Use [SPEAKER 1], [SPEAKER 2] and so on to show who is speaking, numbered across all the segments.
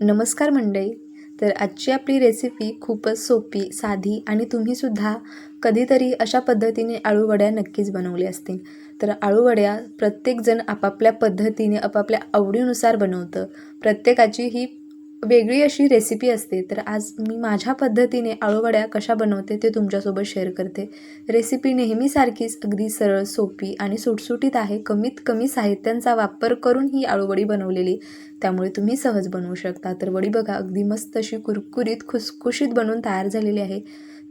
[SPEAKER 1] नमस्कार मंडळी. तर आजची आपली रेसिपी खूपच सोपी साधी आणि तुम्हीसुद्धा कधीतरी अशा पद्धतीने आळूवड्या नक्कीच बनवल्या असतील. तर आळूवड्या प्रत्येकजण आपापल्या पद्धतीने आपापल्या आवडीनुसार बनवतं. प्रत्येकाची ही वेगळी अशी रेसिपी असते तर आज मी माझ्या पद्धतीने आळूवड्या कशा बनवते ते तुमच्यासोबत शेअर करते. रेसिपी नेहमीसारखीच अगदी सरळ सोपी आणि सुटसुटीत आहे. कमीत कमी साहित्यांचा वापर करून ही आळूवडी बनवलेली. त्यामुळे तुम्ही सहज बनवू शकता. तर वडी बघा अगदी मस्त अशी कुरकुरीत खुसखुशीत बनवून तयार झालेली आहे.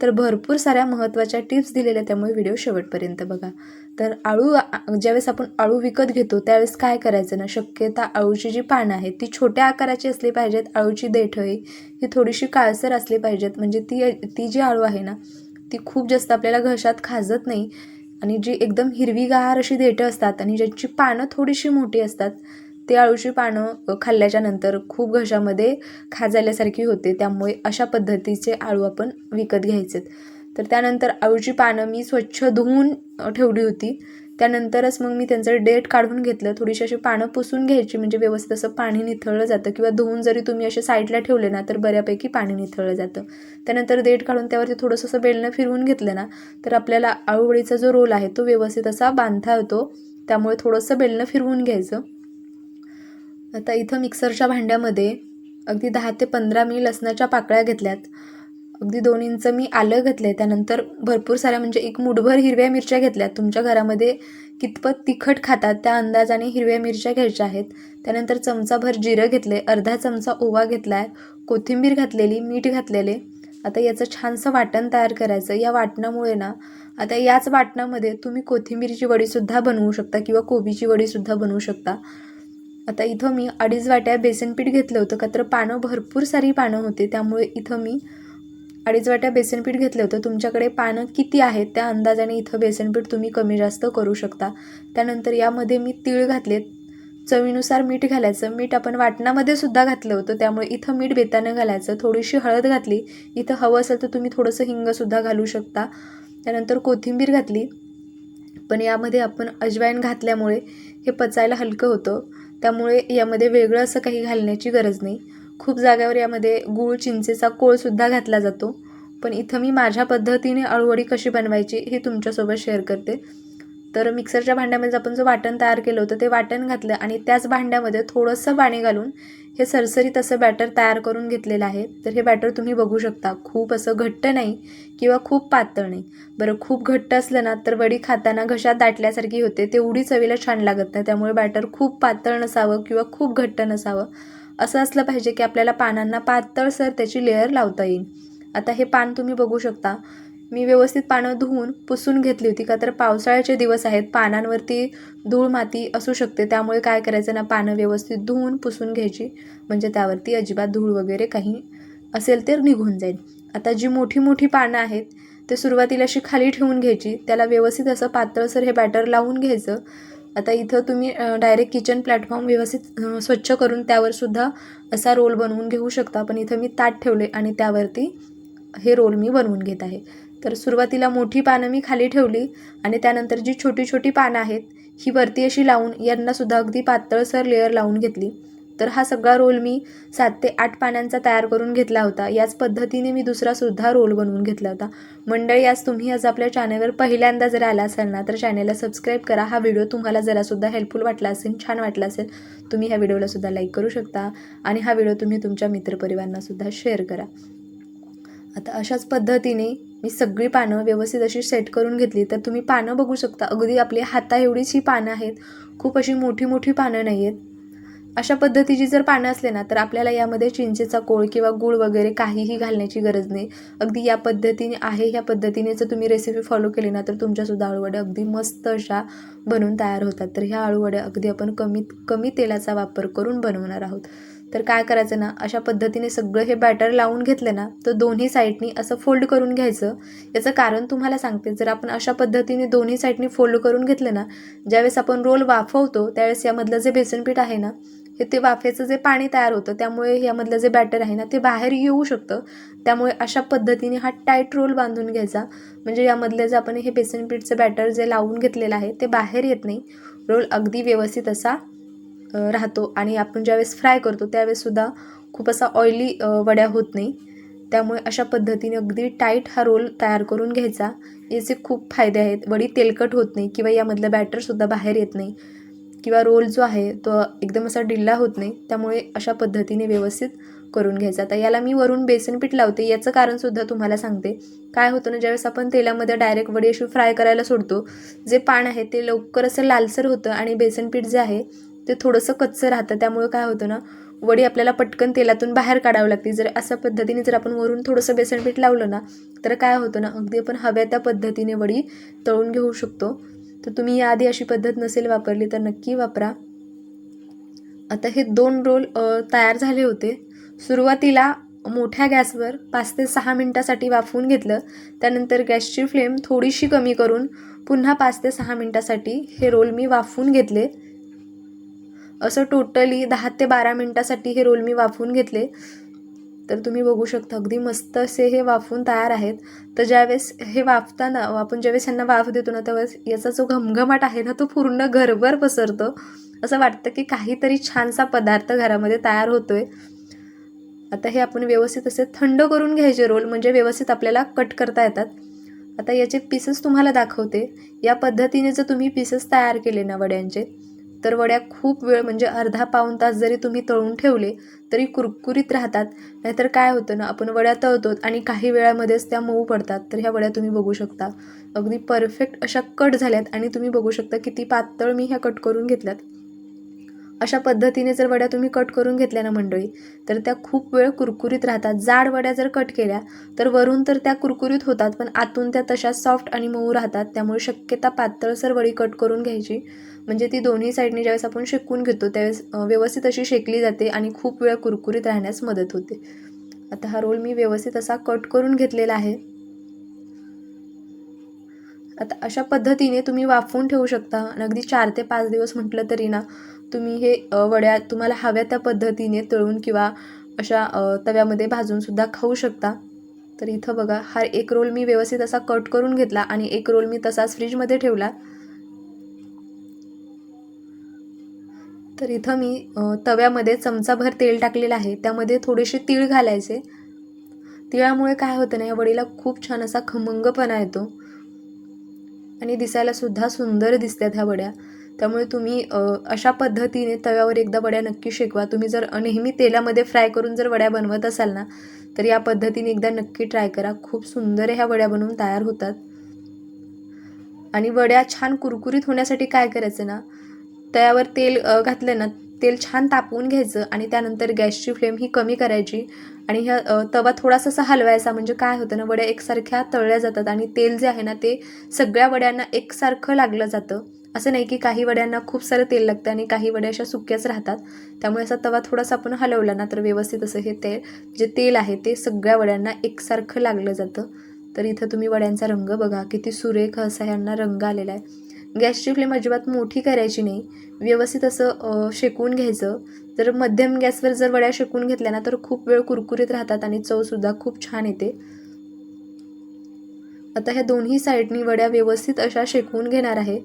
[SPEAKER 1] तर भरपूर साऱ्या महत्त्वाच्या टिप्स दिलेल्या त्यामुळे व्हिडिओ शेवटपर्यंत बघा. तर आळू ज्यावेळेस आपण आळू विकत घेतो त्यावेळेस काय करायचं ना शक्यता आळूची जी पानं आहेत ती छोट्या आकाराची असली पाहिजेत आळूची देठही ही थोडीशी काळसर असली पाहिजेत. म्हणजे ती ती जी आळू आहे ना ती खूप जास्त आपल्याला घशात खाजत नाही. आणि जी एकदम हिरवीगार अशी देठं असतात आणि ज्यांची पानं थोडीशी मोठी असतात ते अळूची पानं खाल्ल्याच्या नंतर खूप घशामध्ये खाजाल्यासारखी होते. त्यामुळे अशा पद्धतीचे आळू आपण विकत घ्यायचेत. तर त्यानंतर आळूची पानं मी स्वच्छ धुवून ठेवली होती. त्यानंतरच मग मी त्यांचं डेट काढून घेतलं. थोडीशी अशी पानं पुसून घ्यायची म्हणजे व्यवस्थित असं पाणी निथळलं जातं किंवा धुवून जरी तुम्ही असे साईडला ठेवले ना तर बऱ्यापैकी पाणी निथळलं जातं. त्यानंतर देठ काढून त्यावरती थोडंसं असं बेलनं फिरवून घेतलं ना तर आपल्याला आळूवळीचा जो रोल आहे तो व्यवस्थित असा बांधता येतो. त्यामुळे थोडंसं बेलनं फिरवून घ्यायचं. आता इथं मिक्सरच्या भांड्यामध्ये अगदी दहा ते पंधरा मी लसणाच्या पाकळ्या घेतल्यात. अगदी दोन इंच मी आलं घातलं आहे त्यानंतर भरपूर साऱ्या म्हणजे एक मुठभर हिरव्या मिरच्या घेतल्यात. तुमच्या घरामध्ये कितपत तिखट खातात त्या अंदाजाने हिरव्या मिरच्या घ्यायच्या आहेत. त्यानंतर चमचाभर जिरं घेतले अर्धा चमचा ओवा घेतला आहे कोथिंबीर घातलेली मीठ घातलेले. आता याचं छानसं वाटण तयार करायचं. या वाटणामुळे ना आता याच वाटणामध्ये तुम्ही कोथिंबीरची वडीसुद्धा बनवू शकता किंवा कोबीची वडीसुद्धा बनवू शकता. आता इथं मी अडीच वाट्या बेसन पीठ घेतलं होतं का तर पानं भरपूर सारी पानं होते. त्यामुळे इथं मी अडीच वाट्या बेसन पीठ घेतलं होतं. तुमच्याकडे पानं किती आहेत त्या अंदाजाने इथं बेसन पीठ तुम्ही कमी जास्त करू शकता. त्यानंतर यामध्ये मी तीळ घातलेत. चवीनुसार मीठ घालायचं. मीठ आपण वाटणामध्ये सुद्धा घातलं होतं त्यामुळे इथं मीठ बेतानं घालायचं. थोडीशी हळद घातली. इथं हवं असेल तर तुम्ही थोडंसं हिंगसुद्धा घालू शकता. त्यानंतर कोथिंबीर घातली. पण यामध्ये आपण अजवाईन घातल्यामुळे हे पचायला हलकं होतं. त्यामुळे यामध्ये वेगळं असं काही घालण्याची गरज नाही. खूप जाग्यावर यामध्ये गूळ चिंचेचा कोळसुद्धा घातला जातो. पण इथं मी माझ्या पद्धतीने अळूवडी कशी बनवायची हे तुमच्यासोबत शेअर करते. तर मिक्सरच्या भांड्यामध्ये आपण जो वाटण तयार केलं होतं ते वाटण घातलं आणि त्याच भांड्यामध्ये थोडंसं पाणी घालून हे सरसरीत असं बॅटर तयार करून घेतलेलं आहे. तर हे बॅटर तुम्ही बघू शकता खूप असं घट्ट नाही किंवा खूप पातळ नाही. बरं खूप घट्ट असलं ना तर वडी खाताना घशात दाटल्यासारखी होते. तेवढी चवीला छान लागत नाही त्यामुळे बॅटर खूप पातळ नसावं किंवा खूप घट्ट नसावं. असं असलं पाहिजे की आपल्याला पानांना पातळसर त्याची लेअर लावता येईल. आता हे पान तुम्ही बघू शकता. मी व्यवस्थित पानं धुवून पुसून घेतली होती का तर पावसाळ्याचे दिवस आहेत पानांवरती धूळ माती असू शकते त्यामुळे काय करायचं ना पानं व्यवस्थित धुवून पुसून घ्यायची. म्हणजे त्यावरती अजिबात धूळ वगैरे काही असेल तर निघून जाईल. आता जी मोठी मोठी पानं आहेत ते सुरुवातीला अशी खाली ठेवून घ्यायची त्याला व्यवस्थित असं पातळसर हे बॅटर लावून घ्यायचं. आता इथं तुम्ही डायरेक्ट किचन प्लॅटफॉर्म व्यवस्थित स्वच्छ करून त्यावर सुद्धा असा रोल बनवून घेऊ शकता. पण इथं मी ताट ठेवले आणि त्यावरती हे रोल मी बनवून घेत आहे. तर सुरुवातीला मोठी पानं मी खाली ठेवली आणि त्यानंतर जी छोटी छोटी पानं आहेत ही वरती अशी लावून यांनासुद्धा अगदी पातळसर लेअर लावून घेतली. तर हा सगळा रोल मी सात ते आठ पाण्यांचा तयार करून घेतला होता. याच पद्धतीने मी दुसरासुद्धा रोल बनवून घेतला होता. मंडळी आज तुम्ही आज आपल्या चॅनलवर पहिल्यांदा जर आला असाल ना तर चॅनलला सबस्क्राईब करा. हा व्हिडिओ तुम्हाला जरासुद्धा हेल्पफुल वाटला असेल छान वाटला असेल तुम्ही ह्या व्हिडिओलासुद्धा लाईक करू शकता आणि हा व्हिडिओ तुम्ही तुमच्या मित्रपरिवारांनासुद्धा शेअर करा. आता अशाच पद्धतीने मी सगळी पानं व्यवस्थित अशी सेट करून घेतली तर तुम्ही पानं बघू शकता. अगदी आपली हाता एवढीच ही पानं आहेत. खूप अशी मोठी मोठी पानं नाही आहेत अशा पद्धतीची जर पानं असले ना तर आपल्याला यामध्ये चिंचेचा कोळ किंवा गूळ वगैरे काहीही घालण्याची गरज नाही. अगदी या पद्धतीने आहे ह्या पद्धतीने जर तुम्ही रेसिपी फॉलो केली ना तर तुमच्यासुद्धा आळूवड्या अगदी मस्त अशा बनून तयार होतात. तर ह्या आळूवड्या अगदी आपण कमीत कमी तेलाचा वापर करून बनवणार आहोत. तर काय करायचं ना अशा पद्धतीने सगळं हे बॅटर लावून घेतलं ना तर दोन्ही साईडनी असं फोल्ड करून घ्यायचं. याचं कारण तुम्हाला सांगते जर आपण अशा पद्धतीने दोन्ही साईडनी फोल्ड करून घेतलं ना ज्यावेळेस आपण रोल वाफवतो त्यावेळेस यामधलं जे बेसनपीठ आहे ना हे ते वाफेचं जे पाणी तयार होतं त्यामुळे यामधलं जे बॅटर आहे ना ते बाहेर येऊ शकतं. त्यामुळे अशा पद्धतीने हा टाईट रोल बांधून घ्यायचा. म्हणजे यामधलं जे आपण हे बेसनपीठचं बॅटर जे लावून घेतलेलं आहे ते बाहेर येत नाही. रोल अगदी व्यवस्थित असा राहतो आणि आपण ज्यावेळेस फ्राय करतो त्यावेळेससुद्धा खूप असा ऑइली वड्या होत नाही. त्यामुळे अशा पद्धतीने अगदी टाईट हा रोल तयार करून घ्यायचा. याचे खूप फायदे आहेत. वडी तेलकट होत नाही किंवा यामधलं बॅटरसुद्धा बाहेर येत नाही किंवा रोल जो आहे तो एकदम असा डिल्ला होत नाही. त्यामुळे अशा पद्धतीने व्यवस्थित करून घ्यायचा. आता याला मी वरून बेसन पीठ लावते. याचं कारणसुद्धा तुम्हाला सांगते. काय होतं ना ज्यावेळेस आपण तेलामध्ये डायरेक्ट वडी अशी फ्राय करायला सोडतो जे पान आहे ते लवकर असं लालसर होतं आणि बेसन पीठ जे आहे ते थोडंसं कच्चं राहतं. त्यामुळे काय होतं ना वडी आपल्याला पटकन तेलातून बाहेर काढावी लागते. जर अशा पद्धतीने जर आपण वरून थोडंसं बेसन पीठ लावलं ना तर काय होतं ना अगदी आपण हव्या त्या पद्धतीने वडी तळून घेऊ शकतो. तर तुम्ही याआधी अशी पद्धत नसेल वापरली तर नक्की वापरा. आता हे दोन रोल तयार झाले होते. सुरुवातीला मोठ्या गॅसवर पाच ते सहा मिनटासाठी वाफवून घेतलं. त्यानंतर गॅसची फ्लेम थोडीशी कमी करून पुन्हा पाच ते सहा मिनटासाठी हे रोल मी वाफवून घेतले. असं टोटली दहा ते बारा मिनटासाठी हे रोल मी वाफवून घेतले. तर तुम्ही बघू शकता अगदी मस्त असे हे वाफवून तयार आहेत. तर ज्यावेळेस हे वाफताना आपण ज्यावेळेस ह्यांना वाफ देतो ना त्यावेळेस याचा जो घमघमाट आहे ना तो पूर्ण घरभर पसरतो. असं वाटतं की काहीतरी छानसा पदार्थ घरामध्ये तयार होतोय. आता हे आपण व्यवस्थित असे थंड करून घ्यायचे रोल म्हणजे व्यवस्थित आपल्याला कट करता येतात. आता याचे पीसेस तुम्हाला दाखवते. या पद्धतीने जर तुम्ही पीसेस तयार केले ना वड्यांचे तर वड्या खूप वेळ म्हणजे अर्धा पाऊण तास जरी तुम्ही तळून ठेवले तरी कुरकुरीत राहतात. नाहीतर काय होतं ना आपण वड्या तळतो आणि काही वेळामध्येच त्या मऊ पडतात. तर ह्या वड्या तुम्ही बघू शकता. अगदी परफेक्ट अशा कट झाल्यात आणि तुम्ही बघू शकता किती पातळ मी ह्या कट करून घेतल्यात. अशा पद्धतीने जर वड्या तुम्ही कट करून घेतल्या ना मंडळी तर त्या खूप वेळ कुरकुरीत राहतात. जाड वड्या जर कट केल्या तर वरून तर त्या कुरकुरीत होतात पण आतून त्या तशा सॉफ्ट आणि मऊ राहतात. त्यामुळे शक्यता पातळसर वडी कट करून घ्यायची. म्हणजे ती दोन्ही साईडने ज्यावेळेस आपण शेकून घेतो त्यावेळेस व्यवस्थित अशी शेकली जाते आणि खूप वेळ कुरकुरीत राहण्यास मदत होते. आता हा रोल मी व्यवस्थित असा कट करून घेतलेला आहे. आता अशा पद्धतीने तुम्ही वाफवून ठेवू शकता. आणि अगदी चार ते पाच दिवस म्हटलं तरी ना तुम्ही हे वड्या तुम्हाला हव्या त्या पद्धतीने तळून किंवा अशा तव्यामध्ये भाजूनसुद्धा खाऊ शकता. तर इथं बघा हा एक रोल मी व्यवस्थित असा कट करून घेतला आणि एक रोल मी तसाच फ्रीजमध्ये ठेवला. तर इथं मी तव्यामध्ये चमचाभर तेल टाकलेलं आहे. त्यामध्ये थोडेसे तीळ घालायचे. तिळामुळे काय होतं ना या वडीला खूप छान असा खमंगपणा येतो. आणि दिसायलासुद्धा सुंदर दिसतात ह्या वड्या. त्यामुळे तुम्ही अशा पद्धतीने तव्यावर एकदा वड्या नक्की शिकवा. तुम्ही जर नेहमी तेलामध्ये फ्राय करून जर वड्या बनवत असाल ना तर या पद्धतीने एकदा नक्की ट्राय करा. खूप सुंदर ह्या वड्या बनवून तयार होतात. आणि वड्या छान कुरकुरीत होण्यासाठी काय करायचं ना तव्यावर तेल घातलं ना तेल छान तापवून घ्यायचं आणि त्यानंतर गॅसची फ्लेम ही कमी करायची. आणि ह्या तवा थोडासा असा हलवायचा म्हणजे काय होतं ना वड्या एकसारख्या तळल्या जातात आणि तेल जे आहे ना ते सगळ्या वड्यांना एकसारखं लागलं जातं. असं नाही की काही वड्यांना खूप सारं तेल लागतं आणि काही वड्या अशा सुक्याच राहतात. त्यामुळे असा तवा थोडासा आपण हलवला ना तर व्यवस्थित असं हे तेल जे तेल आहे ते सगळ्या वड्यांना एकसारखं लागलं जातं. तर इथं तुम्ही वड्यांचा रंग बघा किती सुरेख असा ह्यांना रंग आलेला आहे. गॅसची फ्लेम अजिबात मोठी करायची नाही. व्यवस्थित असं शेकून घ्यायचं. जर मध्यम गॅसवर जर वड्या शेकून घेतल्या ना तर खूप वेळ कुरकुरीत राहतात आणि चवसुद्धा खूप छान येते. आता ह्या दोन्ही साईडनी वड्या व्यवस्थित अशा शेकवून घेणार आहे.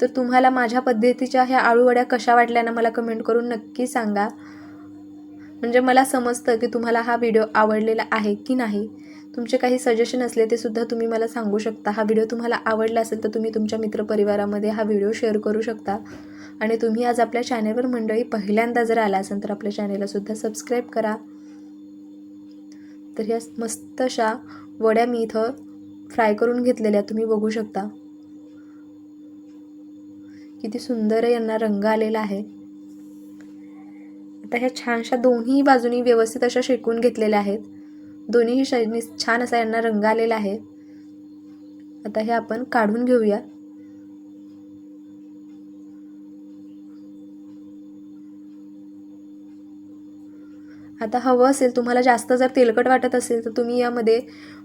[SPEAKER 1] तर तुम्हाला माझ्या पद्धतीच्या ह्या आळूवड्या कशा वाटल्या ना मला कमेंट करून नक्की सांगा. म्हणजे मला समजतं की तुम्हाला हा व्हिडिओ आवडलेला आहे की नाही. तुमचे काही सजेशन असले ते सुद्धा तुम्ही मला सांगू शकता. हा व्हिडिओ तुम्हाला आवडला असेल तर तुम्ही तुमच्या मित्रपरिवारामध्ये हा व्हिडिओ शेअर करू शकता. आणि तुम्ही आज आपल्या चॅनेलवर मंडळी पहिल्यांदा जर आला असेल तर आपल्या चॅनेललासुद्धा सबस्क्राईब करा. तर ह्या मस्त अशा वड्या मी इथं फ्राय करून घेतलेल्या तुम्ही बघू शकता. किती सुंदर यांना रंग आलेला आहे. आता ह्या छानशा दोन्ही बाजूनी व्यवस्थित अशा शेकून घेतलेल्या आहेत. दोन्ही साईडनी छान असा यांना रंग आलेला आहे. आता हे आपण काढून घेऊया. आता हवं असेल तुम्हाला जास्त जर तेलकट वाटत असेल तर तुम्ही यामध्ये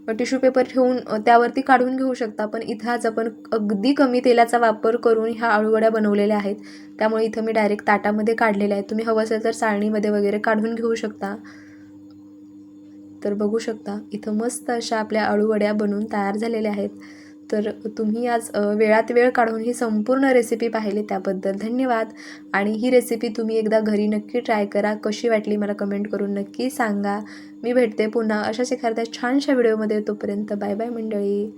[SPEAKER 1] टिश्यू पेपर ठेवून त्यावरती काढून घेऊ शकता. पण इथं आज आपण अगदी कमी तेलाचा वापर करून ह्या आळूवड्या बनवलेल्या आहेत. त्यामुळे इथं मी डायरेक्ट ताटामध्ये काढलेल्या आहेत. तुम्ही हवं असेल तर चाळणीमध्ये वगैरे काढून घेऊ शकता. तर बघू शकता इथं मस्त अशा आपल्या आळूवड्या बनवून तयार झालेल्या आहेत. तर तुम्ही आज वेळात वेळ काढून ही संपूर्ण रेसिपी पाहिली त्याबद्दल धन्यवाद. आणि ही रेसिपी तुम्ही एकदा घरी नक्की ट्राय करा. कशी वाटली मला कमेंट करून नक्की सांगा. मी भेटते पुन्हा अशाच एखाद्या छानशा व्हिडिओमध्ये तोपर्यंत बाय बाय मंडळी.